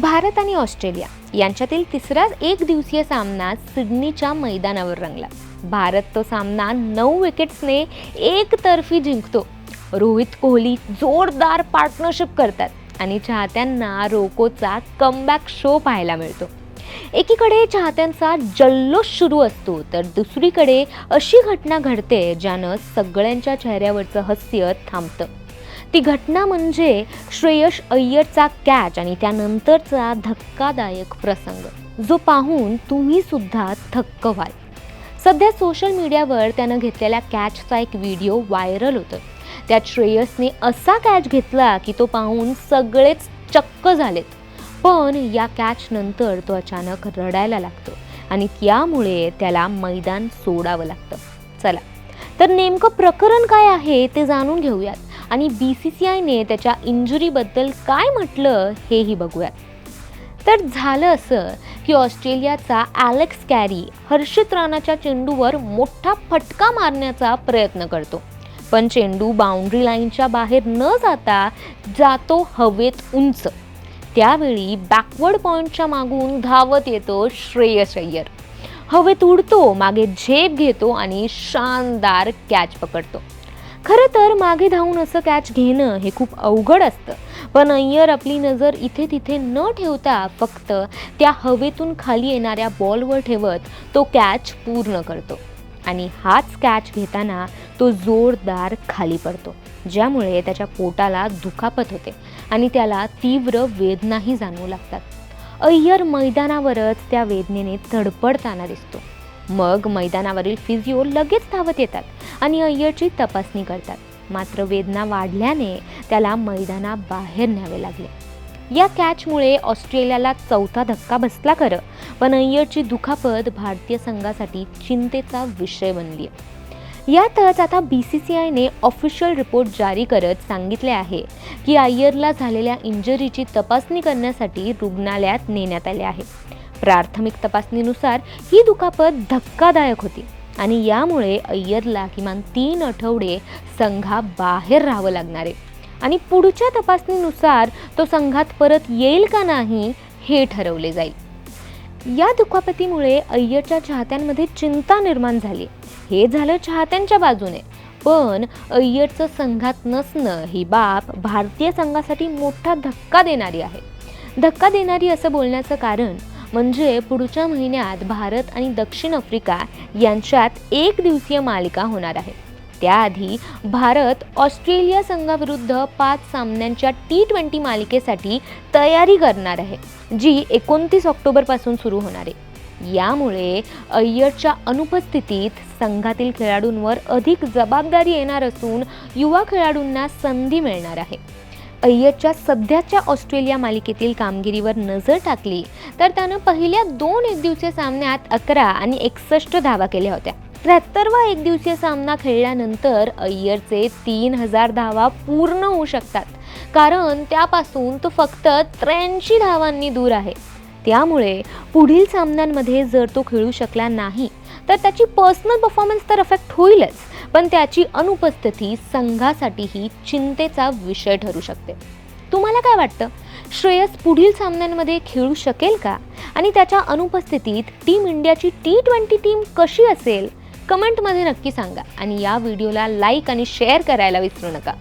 भारत आणि ऑस्ट्रेलिया यांच्यातील तिसरा एक दिवसीय सामना सिडनीच्या मैदानावर रंगला. भारत तो सामना नऊ विकेट्सने एकतर्फी जिंकतो. रोहित कोहली जोरदार पार्टनरशिप करतात आणि चाहत्यांना रोकोचा कमबॅक शो पाहायला मिळतो. एकीकडे चाहत्यांचा जल्लोष सुरू असतो तर दुसरीकडे अशी घटना घडते ज्यानं सगळ्यांच्या चेहऱ्यावरचं हस्य थांबतं. ती घटना म्हणजे श्रेयश अय्यरचा कॅच आणि त्यानंतरचा धक्कादायक प्रसंग जो पाहून तुम्ही सुद्धा थक्क व्हाल. सध्या सोशल मीडियावर त्यानं घेतलेल्या कॅचचा एक व्हिडिओ व्हायरल होतो त्यात श्रेयसने असा कॅच घेतला की तो पाहून सगळेच चक्क झालेत. पण या कॅच नंतर तो अचानक रडायला लागतो आणि त्यामुळे त्याला मैदान सोडावं लागतं. चला तर नेमकं प्रकरण काय आहे ते जाणून घेऊयात. आणि बी सी सी आयने त्याच्या इंजुरीबद्दल काय म्हटलं हेही बघूयात. तर झालं असं की ऑस्ट्रेलियाचा ॲलेक्स कॅरी हर्षित राणाच्या चेंडूवर मोठा फटका मारण्याचा प्रयत्न करतो. पण चेंडू बाउंड्री लाईनच्या बाहेर न जाता जातो हवेत उंच. त्यावेळी बॅकवर्ड पॉईंटच्या मागून धावत येतो श्रेयस अय्यर. हवेत उडतो मागे झेप घेतो आणि शानदार कॅच पकडतो. खरं तर मागे धावून असं कॅच घेणं हे खूप अवघड असतं. पण अय्यर आपली नजर इथे तिथे न ठेवता फक्त त्या हवेतून खाली येणाऱ्या बॉलवर ठेवत तो कॅच पूर्ण करतो. आणि हाच कॅच घेताना तो जोरदार खाली पडतो ज्यामुळे त्याच्या पोटाला दुखापत होते आणि त्याला तीव्र वेदनाही जाणवू लागतात. अय्यर मैदानावरच त्या वेदनेने तडपडताना दिसतो. मग मैदानावरील फिजिओ लगेच धावत येतात आणि अय्यरची तपासणी करतात. मात्र वेदना वाढल्याने त्याला मैदानाबाहेर न्यावे लागले. या कॅचमुळे ऑस्ट्रेलियाला चौथा धक्का बसला खरं पण अय्यरची दुखापत भारतीय संघासाठी चिंतेचा विषय बनली. आहे यातच आता बी सी सी आयने ऑफिशियल रिपोर्ट जारी करत सांगितले आहे की अय्यरला झालेल्या इंजरीची तपासणी करण्यासाठी रुग्णालयात नेण्यात आले आहे. प्राथमिक तपासणीनुसार ही दुखापत धक्कादायक होती आणि यामुळे अय्यरला किमान तीन आठवडे संघाबाहेर राहावं लागणार आहे. आणि पुढच्या तपासणीनुसार तो संघात परत येईल का नाही हे ठरवले जाईल. या दुखापतीमुळे अय्यरच्या चाहत्यांमध्ये चिंता निर्माण झाली. हे झालं चाहत्यांच्या बाजूने. पण अय्यरचं संघात नसणं ही बाब भारतीय संघासाठी मोठा धक्का देणारी आहे. धक्का देणारी असं बोलण्याचं कारण म्हणजे पुढच्या महिन्यात भारत आणि दक्षिण आफ्रिका यांच्यात एक दिवसीय मालिका होणार आहे. त्याआधी भारत ऑस्ट्रेलिया संघाविरुद्ध पाच सामन्यांच्या टी ट्वेंटी मालिकेसाठी तयारी करणार आहे जी एकोणतीस ऑक्टोबरपासून सुरू होणार आहे. यामुळे अय्यरच्या अनुपस्थितीत संघातील खेळाडूंवर अधिक जबाबदारी येणार असून युवा खेळाडूंना संधी मिळणार आहे. अय्यरच्या सध्याच्या ऑस्ट्रेलिया मालिकेतील कामगिरीवर नजर टाकली तर त्यानं पहिल्या दोन एकदिवसीय सामन्यात अकरा आणि एकसष्ट धावा केल्या होत्या. त्र्याहत्तरवा एकदिवसीय सामना खेळल्यानंतर अय्यरचे तीन हजार धावा पूर्ण होऊ शकतात कारण त्यापासून तो फक्त त्र्याऐंशी धावांनी दूर आहे. त्यामुळे पुढील सामन्यांमध्ये जर तो खेळू शकला नाही तर त्याची पर्सनल परफॉर्मन्स तर अफेक्ट होईलच. पण त्याची अनुपस्थिती संघासाठीही चिंतेचा विषय ठरू शकते. तुम्हाला काय वाटतं? श्रेयस पुढील सामन्यांमध्ये खेळू शकेल का? आणि त्याच्या अनुपस्थितीत टीम इंडियाची टी ट्वेंटी टीम कशी असेल? कमेंटमध्ये नक्की सांगा आणि या व्हिडिओला लाईक आणि शेअर करायला विसरू नका.